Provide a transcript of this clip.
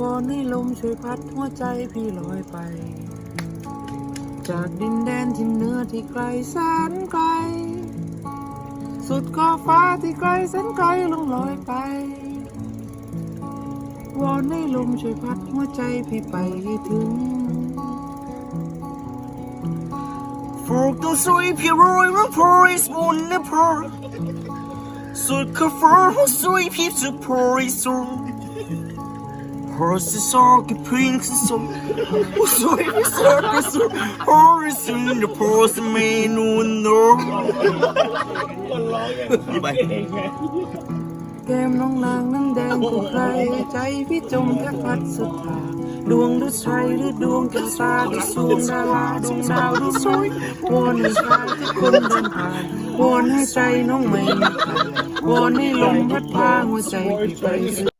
วอนให้ลมช่วยพัดหัวใจพี่ลอยไป จากดินแดนที่เหนือที่ไกลแสนไกล สุดขอบฟ้าที่ไกลแสนไกลลงลอยไป วอนให้ลมช่วยพัดหัวใจพี่ไปให้ถึง Folk de sweep your royal employees on the pearl. Så kaffer hos sweep to praise Horse is all the princess of Och så är vi circus Horse in the pose man on the ไปแก้มน้องนางนั้นแดงกว่าใครใจพี่จมแทบพัดสุดทาดวงดุจชัยหรือดวงก้วตาดุจสวงดาราดวงดาวดุจสวยวอนให้ชายทุกคนเดินผ่านวอนให้ใจน้องไม่มีใครวอนให้ลมพัดพาหัวใจพี่ไป